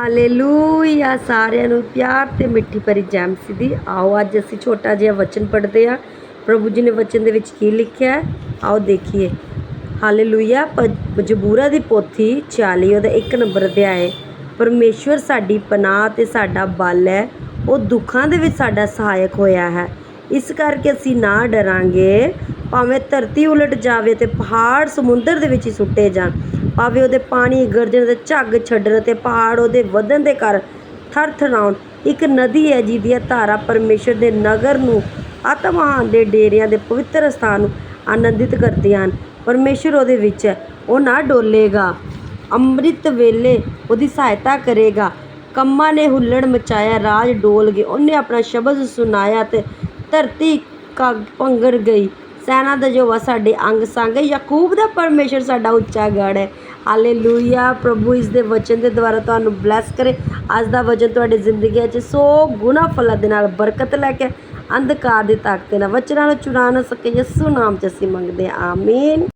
Hallelujah ਸਾਰਿਆਂ ਨੂੰ ਪਿਆਰ ਤੇ ਮਿੱਠੀ ਭਰੀ ਜੈਮਸੀ ਦੀ ਆਓ, ਅੱਜ ਅਸੀਂ ਛੋਟਾ ਜਿਹਾ ਵਚਨ ਪੜ੍ਹਦੇ ਹਾਂ। ਪ੍ਰਭੂ ਜੀ ਨੇ ਵਚਨ ਦੇ ਵਿੱਚ ਕੀ ਲਿਖਿਆ ਹੈ? ਆਓ ਦੇਖੀਏ। ਹਾਲੇਲੂਇਆ ਪ- ਜਬੂਰਾ ਦੀ ਪੋਥੀ 40 ਉਹਦਾ ਇੱਕ ਨੰਬਰ ਅਧਿਆਏ ਪਰਮੇਸ਼ਵਰ ਸਾਡੀ ਪਨਾਹ ਤੇ ਸਾਡਾ ਬਲ ਹੈ। ਉਹ ਦੁੱਖਾਂ ਦੇ ਵਿੱਚ ਸਾਡਾ ਸਹਾਇਕ ਹੋਇਆ ਹੈ। ਇਸ ਕਰਕੇ ਅਸੀਂ ਨਾ ਡਰਾਂਗੇ। ਭਾਵੇਂ ਧਰਤੀ ਉਲਟ ਜਾਵੇ ਤੇ ਪਹਾੜ ਸਮੁੰਦਰ ਦੇ ਵਿੱਚ ਹੀ ਸੁੱਟੇ ਜਾਣ। ਭਾਵੇਂ ਉਹਦੇ ਪਾਣੀ ਗਰਜਣ ਅਤੇ ਝੱਗ ਛੱਡਣ ਅਤੇ ਪਹਾੜ ਉਹਦੇ ਵਧਣ ਦੇ ਕਾਰਨ ਥਰ ਥਰਾਉਣ ਇੱਕ ਨਦੀ ਹੈ ਜਿਹਦੀਆਂ ਧਾਰਾ ਪਰਮੇਸ਼ਰ ਦੇ ਨਗਰ ਨੂੰ ਆਤਮਾਨ ਦੇ ਡੇਰਿਆਂ ਦੇ ਪਵਿੱਤਰ ਸਥਾਨ ਨੂੰ ਆਨੰਦਿਤ ਕਰਦੀਆਂ ਹਨ। ਪਰਮੇਸ਼ਰ ਉਹਦੇ ਵਿੱਚ ਹੈ, ਉਹ ਨਾ ਡੋਲੇਗਾ। ਅੰਮ੍ਰਿਤ ਵੇਲੇ ਉਹਦੀ ਸਹਾਇਤਾ ਕਰੇਗਾ। ਕੰਮਾਂ ਨੇ ਹੁੱਲੜ ਮਚਾਇਆ, ਰਾਜ ਡੋਲ ਗਏ। ਉਹਨੇ ਆਪਣਾ ਸ਼ਬਦ ਸੁਣਾਇਆ ਅਤੇ ਧਰਤੀ ਕਾ ਭੰਗੜ ਗਈ। ਸੈਨਾ ਦਾ ਜੋ ਸਾਡੇ ਅੰਗ ਸੰਗ ਹੈ। ਯਾਕੂਬ ਦਾ ਪਰਮੇਸ਼ਰ ਸਾਡਾ ਉੱਚਾ ਗੜ ਹੈ। ਹਾਲੇਲੂਇਆ। ਪ੍ਰਭੂ ਇਸ ਦੇ ਵਚਨ ਦੇ ਦੁਆਰਾ ਤੁਹਾਨੂੰ ਬਲੈਸ ਕਰੇ। ਅੱਜ ਦਾ ਵਚਨ ਤੁਹਾਡੀ ਜ਼ਿੰਦਗੀ 'ਚ ਸੋ ਗੁਣਾ ਫਲਾਂ ਦੇ ਨਾਲ ਬਰਕਤ ਲੈ ਕੇ ਅੰਧਕਾਰ ਦੀ ਤਾਕਤ ਨਾਲ ਵਚਨਾਂ ਨੂੰ ਚੁਰਾ ਨਾ ਸਕੇ। ਯਿਸੂ ਨਾਮ 'ਚ ਅਸੀਂ ਮੰਗਦੇ ਹਾਂ। ਆਮੀਨ।